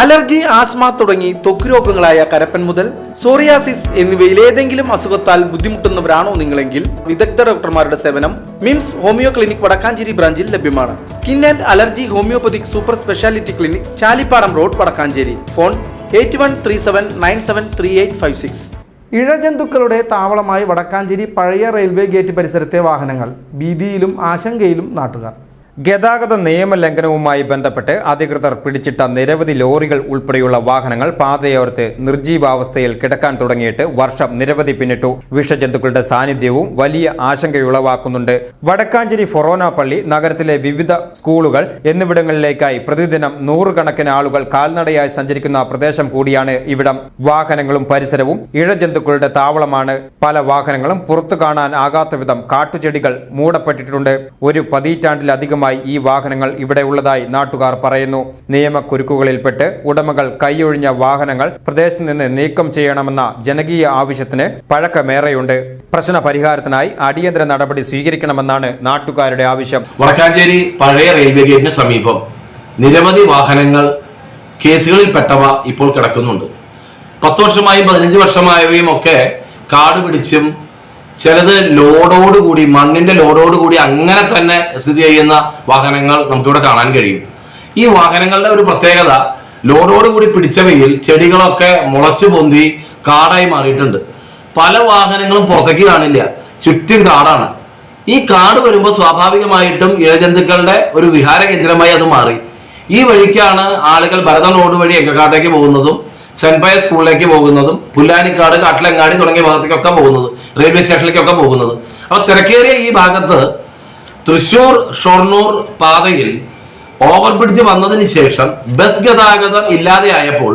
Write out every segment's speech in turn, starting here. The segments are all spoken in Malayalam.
അലർജി ആസ്മ തുടങ്ങി ത്വക്ക് രോഗങ്ങളായ കരപ്പൻ മുതൽ സോറിയാസിസ് എന്നിവയിൽ ഏതെങ്കിലും അസുഖത്താൽ ബുദ്ധിമുട്ടുന്നവരാണോ നിങ്ങളെങ്കിൽ വിദഗ്ധ ഡോക്ടർമാരുടെ സേവനം മിംസ് ഹോമിയോ ക്ലിനിക് വടക്കാഞ്ചേരി ബ്രാഞ്ചിൽ ലഭ്യമാണ്. Skin and allergy homeopathic super speciality clinic Chalippadam road Vadakkancherry. Phone eight one three seven nine seven three eight five six. ഇഴജന്തുക്കളുടെ താവളമായി വടക്കാഞ്ചേരി പഴയ റെയിൽവേ ഗേറ്റ് പരിസരത്തെ വാഹനങ്ങൾ. ഭീതിയിലും ആശങ്കയിലും നാട്ടുകാർ. ഗതാഗത നിയമലംഘനവുമായി ബന്ധപ്പെട്ട് അധികൃതർ പിടിച്ചിട്ട നിരവധി ലോറികൾ ഉൾപ്പെടെയുള്ള വാഹനങ്ങൾ പാതയോരത്ത് നിർജീവാവസ്ഥയിൽ കിടക്കാൻ തുടങ്ങിയിട്ട് വർഷം നിരവധി പിന്നിട്ടു. വിഷജന്തുക്കളുടെ സാന്നിധ്യവും വലിയ ആശങ്കയുളവാക്കുന്നുണ്ട് വടക്കാഞ്ചേരി ഫൊറോന പള്ളി നഗരത്തിലെ വിവിധ സ്കൂളുകൾ എന്നിവിടങ്ങളിലേക്കായി പ്രതിദിനം നൂറുകണക്കിന് ആളുകൾ കാൽനടയായി സഞ്ചരിക്കുന്ന പ്രദേശം കൂടിയാണ് ഇവിടം. വാഹനങ്ങളും പരിസരവും ഇഴജന്തുക്കളുടെ താവളമാണ്. പല വാഹനങ്ങളും പുറത്തു കാണാൻ ആകാത്ത വിധം കാട്ടുചെടികൾ മൂടപ്പെട്ടിട്ടുണ്ട്. ഒരു പതിറ്റാണ്ടിലധികമായി ഈ വാഹനങ്ങൾ ഇവിടെ ഉള്ളതായി നാട്ടുകാർ പറയുന്നു. നിയമക്കുരുക്കുകളിൽപ്പെട്ട് ഉടമകൾ കൈയൊഴിഞ്ഞ വാഹനങ്ങൾ പ്രദേശത്ത് നിന്ന് നീക്കം ചെയ്യണമെന്ന ജനകീയ ആവശ്യത്തിന് പഴക്കമേറെയുണ്ട്. പ്രശ്ന പരിഹാരത്തിനായി അടിയന്തര നടപടി സ്വീകരിക്കണമെന്നാണ് നാട്ടുകാരുടെ ആവശ്യം. വടക്കാഞ്ചേരി പഴയ റെയിൽവേ ഗേറ്റിന് സമീപം നിരവധി വാഹനങ്ങൾ കേസുകളിൽ പെട്ടവ ഇപ്പോൾ കിടക്കുന്നുണ്ട്. പത്ത് വർഷമായും പതിനഞ്ച് വർഷമായവയും ഒക്കെ കാട് പിടിച്ചും ചിലത് ലോഡോട് കൂടി മണ്ണിന്റെ ലോഡോട് കൂടി അങ്ങനെ തന്നെ സ്ഥിതി ചെയ്യുന്ന വാഹനങ്ങൾ നമുക്കിവിടെ കാണാൻ കഴിയും. ഈ വാഹനങ്ങളുടെ ഒരു പ്രത്യേകത ലോഡോട് കൂടി പിടിച്ചവയിൽ ചെടികളൊക്കെ മുളച്ചു പൊന്തി കാടായി മാറിയിട്ടുണ്ട്. പല വാഹനങ്ങളും പുറത്തേക്ക് കാണില്ല ചുറ്റും കാടാണ്. ഈ കാട് വരുമ്പോൾ സ്വാഭാവികമായിട്ടും ഇഴജന്തുക്കളുടെ ഒരു വിഹാര കേന്ദ്രമായി അത് മാറി. ഈ വഴിക്കാണ് ആളുകൾ ഭരതം റോഡ് വഴി എങ്കക്കാട്ടേക്ക് പോകുന്നതും സെന്റ് പയർ സ്കൂളിലേക്ക് പോകുന്നതും പുല്ലാനിക്കാട് കാട്ടിലങ്ങാടി തുടങ്ങിയ ഭാഗത്തേക്കൊക്കെ പോകുന്നത് റെയിൽവേ സ്റ്റേഷനിലേക്കൊക്കെ പോകുന്നത്. അപ്പോൾ തിരക്കേറിയ ഈ ഭാഗത്ത് തൃശൂർ ഷൊർണൂർ പാതയിൽ ഓവർബ്രിഡ്ജ് വന്നതിന് ശേഷം ബസ് ഗതാഗതം ഇല്ലാതെയായപ്പോൾ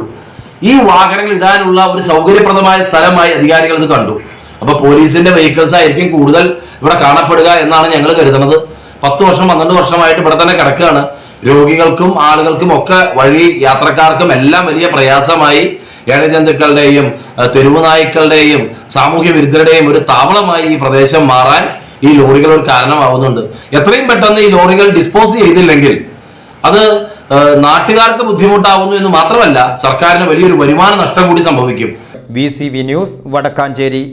ഈ വാഹനങ്ങൾ ഇടാനുള്ള ഒരു സൗകര്യപ്രദമായ സ്ഥലമായി അധികാരികൾ ഇത് കണ്ടു. അപ്പോൾ പോലീസിന്റെ വെഹിക്കിൾസ് ആയിരിക്കും കൂടുതൽ ഇവിടെ കാണപ്പെടുക എന്നാണ് ഞങ്ങൾ കരുതുന്നത്. പത്ത് വർഷം പന്ത്രണ്ട് വർഷമായിട്ട് ഇവിടെ തന്നെ കിടക്കുകയാണ്. രോഗികൾക്കും ആളുകൾക്കും ഒക്കെ വഴി യാത്രക്കാർക്കും എല്ലാം വലിയ പ്രയാസമായി. ഏഴജന്തുക്കളുടെയും തെരുവുനായ്ക്കളുടെയും തെരുവ് നായ്ക്കളുടെയും സാമൂഹ്യ വിരുദ്ധരുടെയും ഒരു താവളമായി ഈ പ്രദേശം മാറാൻ ഈ ലോറികൾ ഒരു കാരണമാവുന്നുണ്ട്. എത്രയും പെട്ടെന്ന് ഈ ലോറികൾ ഡിസ്പോസ് ചെയ്തില്ലെങ്കിൽ അത് നാട്ടുകാർക്ക് ബുദ്ധിമുട്ടാവുന്നു എന്ന് മാത്രമല്ല സർക്കാരിന് വലിയൊരു വരുമാന നഷ്ടം കൂടി സംഭവിക്കും. V news Vadakkanchery.